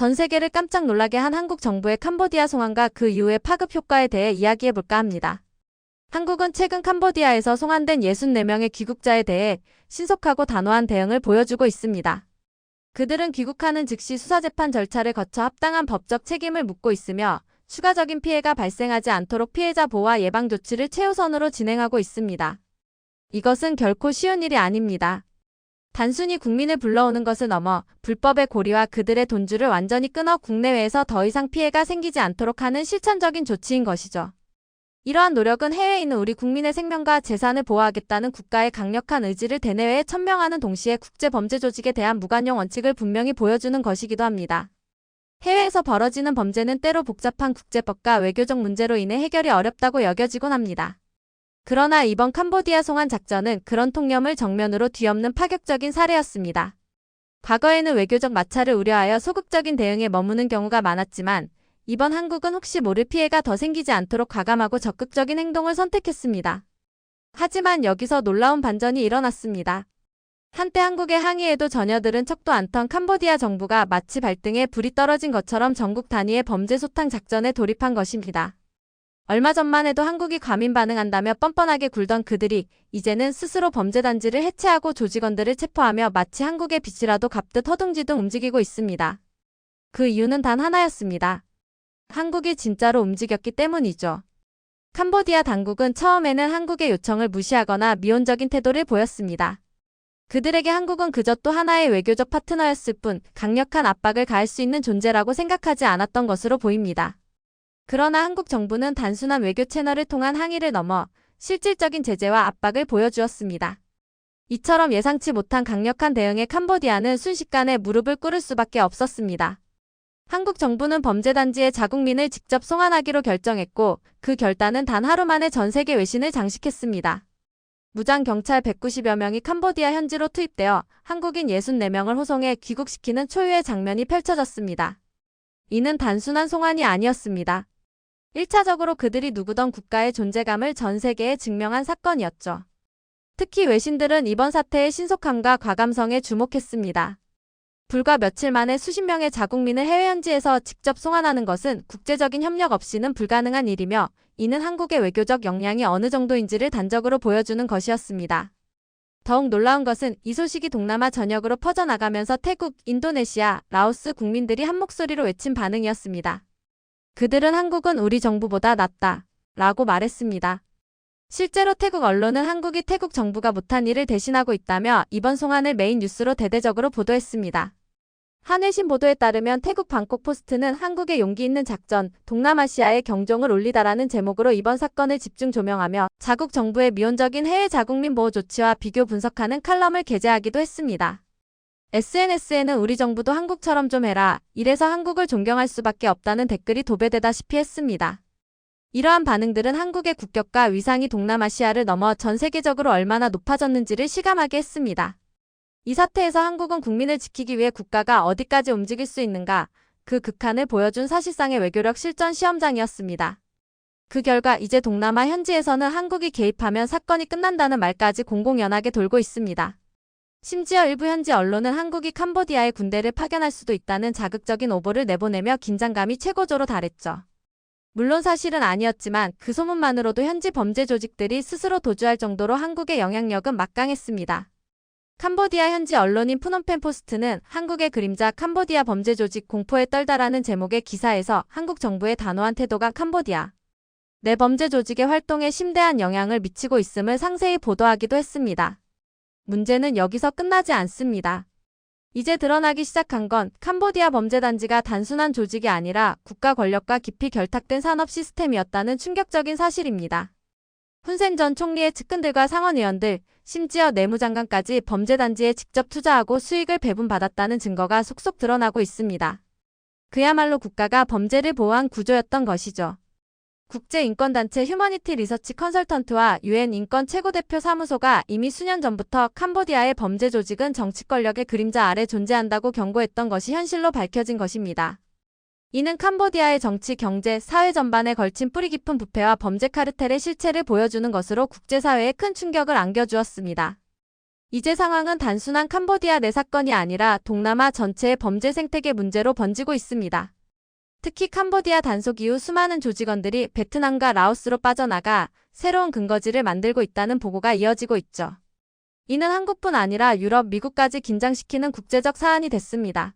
전 세계를 깜짝 놀라게 한 한국 정부의 캄보디아 송환과 그 이후의 파급 효과에 대해 이야기해 볼까 합니다. 한국은 최근 캄보디아에서 송환된 64명의 귀국자에 대해 신속하고 단호한 대응을 보여주고 있습니다. 그들은 귀국하는 즉시 수사재판 절차를 거쳐 합당한 법적 책임을 묻고 있으며 추가적인 피해가 발생하지 않도록 피해자 보호와 예방 조치를 최우선으로 진행하고 있습니다. 이것은 결코 쉬운 일이 아닙니다. 단순히 국민을 불러오는 것을 넘어 불법의 고리와 그들의 돈줄을 완전히 끊어 국내외에서 더 이상 피해가 생기지 않도록 하는 실천적인 조치인 것이죠. 이러한 노력은 해외에 있는 우리 국민의 생명과 재산을 보호하겠다는 국가의 강력한 의지를 대내외에 천명하는 동시에 국제범죄조직에 대한 무관용 원칙을 분명히 보여주는 것이기도 합니다. 해외에서 벌어지는 범죄는 때로 복잡한 국제법과 외교적 문제로 인해 해결이 어렵다고 여겨지곤 합니다. 그러나 이번 캄보디아 송환 작전은 그런 통념을 정면으로 뒤엎는 파격적인 사례였습니다. 과거에는 외교적 마찰을 우려하여 소극적인 대응에 머무는 경우가 많았지만 이번 한국은 혹시 모를 피해가 더 생기지 않도록 과감하고 적극적인 행동을 선택했습니다. 하지만 여기서 놀라운 반전이 일어났습니다. 한때 한국의 항의에도 전혀 들은 척도 않던 캄보디아 정부가 마치 발등에 불이 떨어진 것처럼 전국 단위의 범죄 소탕 작전에 돌입한 것입니다. 얼마 전만 해도 한국이 과민 반응한다며 뻔뻔하게 굴던 그들이 이제는 스스로 범죄 단지를 해체하고 조직원들을 체포하며 마치 한국의 빛이라도 갚듯 허둥지둥 움직이고 있습니다. 그 이유는 단 하나였습니다. 한국이 진짜로 움직였기 때문이죠. 캄보디아 당국은 처음에는 한국의 요청을 무시하거나 미온적인 태도를 보였습니다. 그들에게 한국은 그저 또 하나의 외교적 파트너였을 뿐 강력한 압박을 가할 수 있는 존재라고 생각하지 않았던 것으로 보입니다. 그러나 한국 정부는 단순한 외교 채널을 통한 항의를 넘어 실질적인 제재와 압박을 보여주었습니다. 이처럼 예상치 못한 강력한 대응에 캄보디아는 순식간에 무릎을 꿇을 수밖에 없었습니다. 한국 정부는 범죄단지의 자국민을 직접 송환하기로 결정했고 그 결단은 단 하루 만에 전 세계 외신을 장식했습니다. 무장 경찰 190여 명이 캄보디아 현지로 투입되어 한국인 64명을 호송해 귀국시키는 초유의 장면이 펼쳐졌습니다. 이는 단순한 송환이 아니었습니다. 1차적으로 그들이 누구던 국가의 존재감을 전 세계에 증명한 사건이었죠. 특히 외신들은 이번 사태의 신속함과 과감성에 주목했습니다. 불과 며칠 만에 수십 명의 자국민을 해외 현지에서 직접 송환하는 것은 국제적인 협력 없이는 불가능한 일이며 이는 한국의 외교적 역량이 어느 정도인지를 단적으로 보여주는 것이었습니다. 더욱 놀라운 것은 이 소식이 동남아 전역으로 퍼져나가면서 태국, 인도네시아, 라오스 국민들이 한 목소리로 외친 반응이었습니다. 그들은 한국은 우리 정부보다 낫다. 라고 말했습니다. 실제로 태국 언론은 한국이 태국 정부가 못한 일을 대신하고 있다며 이번 송환을 메인 뉴스로 대대적으로 보도했습니다. 한외신 보도에 따르면 태국 방콕 포스트는 한국의 용기 있는 작전, 동남아시아의 경종을 올리다라는 제목으로 이번 사건을 집중 조명하며 자국 정부의 미온적인 해외 자국민 보호 조치와 비교 분석하는 칼럼을 게재하기도 했습니다. SNS에는 우리 정부도 한국처럼 좀 해라. 이래서 한국을 존경할 수밖에 없다는 댓글이 도배되다시피 했습니다. 이러한 반응들은 한국의 국격과 위상이 동남아시아를 넘어 전 세계적으로 얼마나 높아졌는지를 시감하게 했습니다. 이 사태에서 한국은 국민을 지키기 위해 국가가 어디까지 움직일 수 있는가 그 극한을 보여준 사실상의 외교력 실전 시험장이었습니다. 그 결과 이제 동남아 현지에서는 한국이 개입하면 사건이 끝난다는 말까지 공공연하게 돌고 있습니다. 심지어 일부 현지 언론은 한국이 캄보디아에 군대를 파견할 수도 있다는 자극적인 오보를 내보내며 긴장감이 최고조로 달했죠. 물론 사실은 아니었지만 그 소문만으로도 현지 범죄 조직들이 스스로 도주할 정도로 한국의 영향력은 막강했습니다. 캄보디아 현지 언론인 푸놈펜 포스트는 한국의 그림자 캄보디아 범죄 조직 공포에 떨다라는 제목의 기사에서 한국 정부의 단호한 태도가 캄보디아 내 범죄 조직의 활동에 심대한 영향을 미치고 있음을 상세히 보도하기도 했습니다. 문제는 여기서 끝나지 않습니다. 이제 드러나기 시작한 건 캄보디아 범죄단지가 단순한 조직이 아니라 국가 권력과 깊이 결탁된 산업 시스템이었다는 충격적인 사실입니다. 훈센 전 총리의 측근들과 상원의원들, 심지어 내무장관까지 범죄단지에 직접 투자하고 수익을 배분받았다는 증거가 속속 드러나고 있습니다. 그야말로 국가가 범죄를 보호한 구조였던 것이죠. 국제인권단체 휴머니티 리서치 컨설턴트와 유엔 인권 최고대표 사무소가 이미 수년 전부터 캄보디아의 범죄 조직은 정치 권력의 그림자 아래 존재한다고 경고했던 것이 현실로 밝혀진 것입니다. 이는 캄보디아의 정치, 경제, 사회 전반에 걸친 뿌리 깊은 부패와 범죄 카르텔의 실체를 보여주는 것으로 국제사회에 큰 충격을 안겨주었습니다. 이제 상황은 단순한 캄보디아 내 사건이 아니라 동남아 전체의 범죄 생태계 문제로 번지고 있습니다. 특히 캄보디아 단속 이후 수많은 조직원들이 베트남과 라오스로 빠져나가 새로운 근거지를 만들고 있다는 보고가 이어지고 있죠. 이는 한국뿐 아니라 유럽, 미국까지 긴장시키는 국제적 사안이 됐습니다.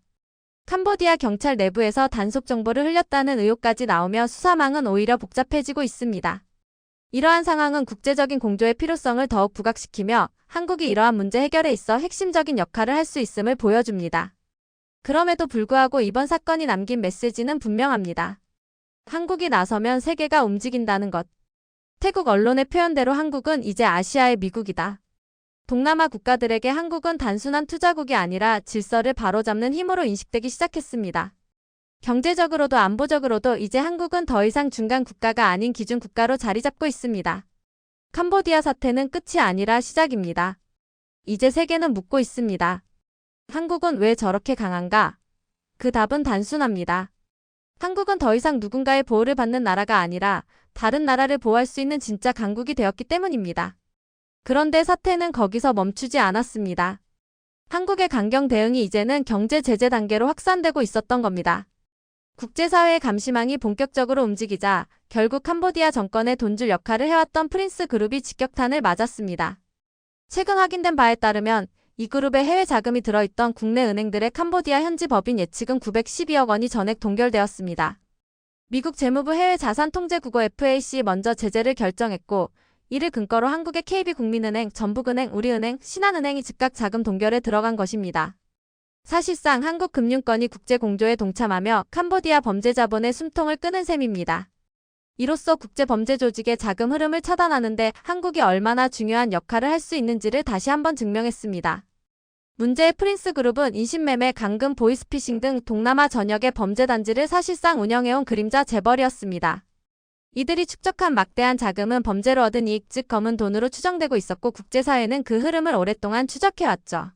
캄보디아 경찰 내부에서 단속 정보를 흘렸다는 의혹까지 나오며 수사망은 오히려 복잡해지고 있습니다. 이러한 상황은 국제적인 공조의 필요성을 더욱 부각시키며 한국이 이러한 문제 해결에 있어 핵심적인 역할을 할 수 있음을 보여줍니다. 그럼에도 불구하고 이번 사건이 남긴 메시지는 분명합니다. 한국이 나서면 세계가 움직인다는 것. 태국 언론의 표현대로 한국은 이제 아시아의 미국이다. 동남아 국가들에게 한국은 단순한 투자국이 아니라 질서를 바로잡는 힘으로 인식되기 시작했습니다. 경제적으로도 안보적으로도 이제 한국은 더 이상 중간 국가가 아닌 기준 국가로 자리 잡고 있습니다. 캄보디아 사태는 끝이 아니라 시작입니다. 이제 세계는 묻고 있습니다. 한국은 왜 저렇게 강한가? 그 답은 단순합니다. 한국은 더 이상 누군가의 보호를 받는 나라가 아니라 다른 나라를 보호할 수 있는 진짜 강국이 되었기 때문입니다. 그런데 사태는 거기서 멈추지 않았습니다. 한국의 강경 대응이 이제는 경제 제재 단계로 확산되고 있었던 겁니다. 국제사회의 감시망이 본격적으로 움직이자 결국 캄보디아 정권의 돈줄 역할을 해왔던 프린스 그룹이 직격탄을 맞았습니다. 최근 확인된 바에 따르면 이 그룹에 해외 자금이 들어있던 국내 은행들의 캄보디아 현지 법인 예측은 912억 원이 전액 동결되었습니다. 미국 재무부 해외 자산 통제 국어 FAC 먼저 제재를 결정했고 이를 근거로 한국의 KB국민은행, 전북은행, 우리은행, 신한은행이 즉각 자금 동결에 들어간 것입니다. 사실상 한국 금융권이 국제 공조에 동참하며 캄보디아 범죄 자본의 숨통을 끄는 셈입니다. 이로써 국제범죄 조직의 자금 흐름을 차단하는데 한국이 얼마나 중요한 역할을 할 수 있는지를 다시 한번 증명했습니다. 문제의 프린스 그룹은 인신매매, 강금, 보이스피싱 등 동남아 전역의 범죄 단지를 사실상 운영해온 그림자 재벌이었습니다. 이들이 축적한 막대한 자금은 범죄로 얻은 이익, 즉 검은 돈으로 추정되고 있었고 국제사회는 그 흐름을 오랫동안 추적해왔죠.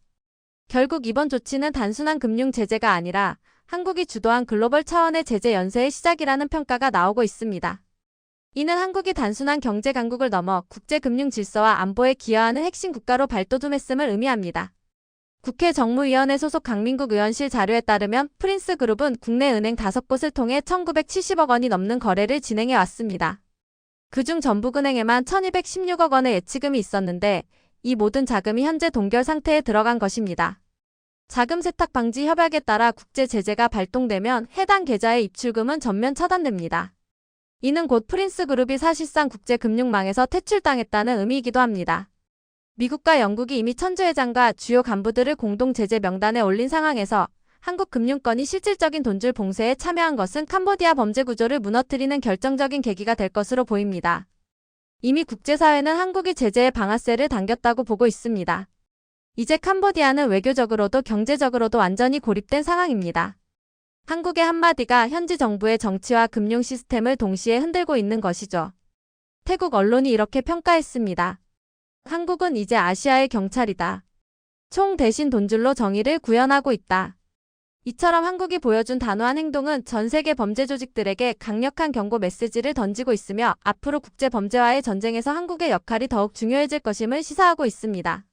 결국 이번 조치는 단순한 금융 제재가 아니라 한국이 주도한 글로벌 차원의 제재 연쇄의 시작이라는 평가가 나오고 있습니다. 이는 한국이 단순한 경제 강국을 넘어 국제 금융 질서와 안보에 기여하는 핵심 국가로 발돋움했음을 의미합니다. 국회 정무위원회 소속 강민국 의원실 자료에 따르면 프린스 그룹은 국내 은행 5곳을 통해 1970억 원이 넘는 거래를 진행해 왔습니다. 그중 전북은행에만 1216억 원의 예치금이 있었는데 이 모든 자금이 현재 동결 상태에 들어간 것입니다. 자금 세탁 방지 협약에 따라 국제 제재가 발동되면 해당 계좌의 입출금은 전면 차단됩니다. 이는 곧 프린스 그룹이 사실상 국제 금융망에서 퇴출당했다는 의미이기도 합니다. 미국과 영국이 이미 천주 회장과 주요 간부들을 공동 제재 명단에 올린 상황에서 한국 금융권이 실질적인 돈줄 봉쇄에 참여한 것은 캄보디아 범죄 구조를 무너뜨리는 결정적인 계기가 될 것으로 보입니다. 이미 국제사회는 한국이 제재의 방아쇠를 당겼다고 보고 있습니다. 이제 캄보디아는 외교적으로도 경제적으로도 완전히 고립된 상황입니다. 한국의 한마디가 현지 정부의 정치와 금융 시스템을 동시에 흔들고 있는 것이죠. 태국 언론이 이렇게 평가했습니다. 한국은 이제 아시아의 경찰이다. 총 대신 돈줄로 정의를 구현하고 있다. 이처럼 한국이 보여준 단호한 행동은 전 세계 범죄 조직들에게 강력한 경고 메시지를 던지고 있으며 앞으로 국제 범죄와의 전쟁에서 한국의 역할이 더욱 중요해질 것임을 시사하고 있습니다.